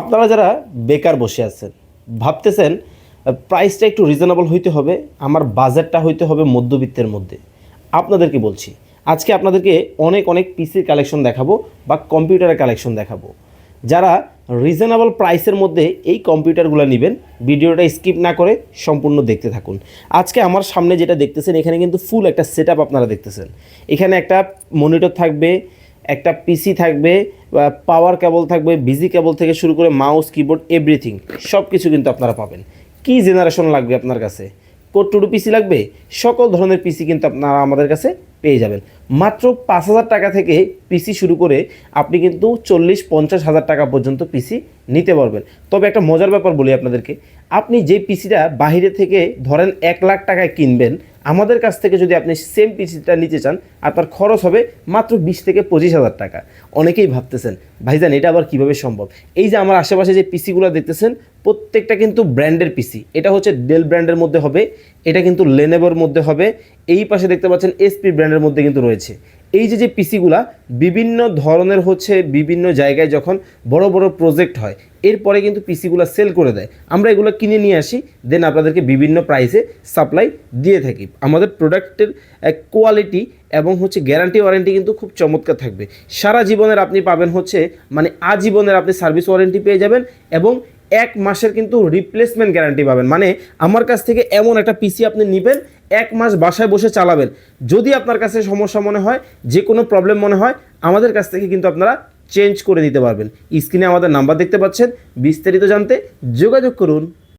আপনারা যারা বেকার বসে আছেন, ভাবতেছেন প্রাইসটা একটু রিজনেবল হইতে হবে, আমার বাজেটটা হইতে হবে মধ্যবিত্তের মধ্যে। আপনাদেরকে বলছি, আজকে আপনাদেরকে অনেক অনেক পিসির কালেকশন দেখাবো বা কম্পিউটারের কালেকশন দেখাবো। যারা রিজনেবল প্রাইসের মধ্যে এই কম্পিউটারগুলো নেবেন, ভিডিওটা স্কিপ না করে সম্পূর্ণ দেখতে থাকুন। আজকে আমার সামনে যেটা দেখতেছেন, এখানে কিন্তু ফুল একটা সেট আপনারা দেখতেছেন। এখানে একটা মনিটর থাকবে একটা পিসি থাকবে পাওয়ার কেবল থাকবে বিজি কেবল থেকে শুরু করে মাউস কিবোর্ড এভরিথিং সব কিছু কিন্তু আপনারা পাবেন। কি জেনারেশন লাগবে আপনার কাছে? কোড টু পিসি লাগবে? সকল ধরনের পিসি কিন্তু আপনারা আমাদের কাছে পেয়ে যাবেন। মাত্র পাঁচ হাজার টাকা থেকে পিসি শুরু করে আপনি কিন্তু চল্লিশ, পঞ্চাশ হাজার টাকা পর্যন্ত পিসি নিতে পারবেন। তবে একটা মজার ব্যাপার বলি আপনাদেরকে, আপনি যে পিসিটা বাইরে থেকে ধরেন এক লাখ টাকায় কিনবেন আমাদের কাছ থেকে যদি আপনি সেম পিসিটা নিতে চান আপনার খরচ হবে মাত্র বিশ থেকে পঁচিশ হাজার টাকা। অনেকেই ভাবতেছেন, ভাইজান, এটা আবার কীভাবে সম্ভব? এই যে আমার আশেপাশে যে পিসিগুলো দেখতেছেন, প্রত্যেকটা কিন্তু ব্র্যান্ডের পিসি এটা হচ্ছে ডেল ব্র্যান্ডের মধ্যে হবে, এটা কিন্তু লেনেভোর মধ্যে হবে। এই পাশে দেখতে পাচ্ছেন এসপি ব্র্যান্ডের মধ্যে কিন্তু রয়েছে। এই যে যে পিসিগুলা বিভিন্ন ধরনের হচ্ছে বিভিন্ন জায়গায় যখন বড় বড় প্রজেক্ট হয়, এরপরে কিন্তু পিসিগুলো সেল করে দেয়। আমরা এগুলো কিনে নিয়ে আসি দেন আপনাদেরকে বিভিন্ন প্রাইসে সাপ্লাই দিয়ে থাকি। আমাদের প্রোডাক্টের কোয়ালিটি এবং হচ্ছে গ্যারান্টি ওয়ারেন্টি কিন্তু খুব চমৎকার থাকবে। সারা জীবনের আপনি পাবেন হচ্ছে মানে আজীবনের আপনি সার্ভিস ওয়ারেন্টি পেয়ে যাবেন এবং এক মাসের কিন্তু রিপ্লেসমেন্ট গ্যারান্টি পাবেন। মানে আমার কাছ থেকে এমন একটা পিসি আপনি নেবেন এক মাস বাসায় বসে চালাবেন। যদি আপনার কাছে সমস্যা মনে হয়, যে কোনো প্রবলেম মনে হয়, আমাদের কাছ থেকে কিন্তু আপনারা চেঞ্জ করে দিতে পারবেন। স্ক্রিনে আমাদের নাম্বার দেখতে পাচ্ছেন। বিস্তারিত জানতে যোগাযোগ করুন।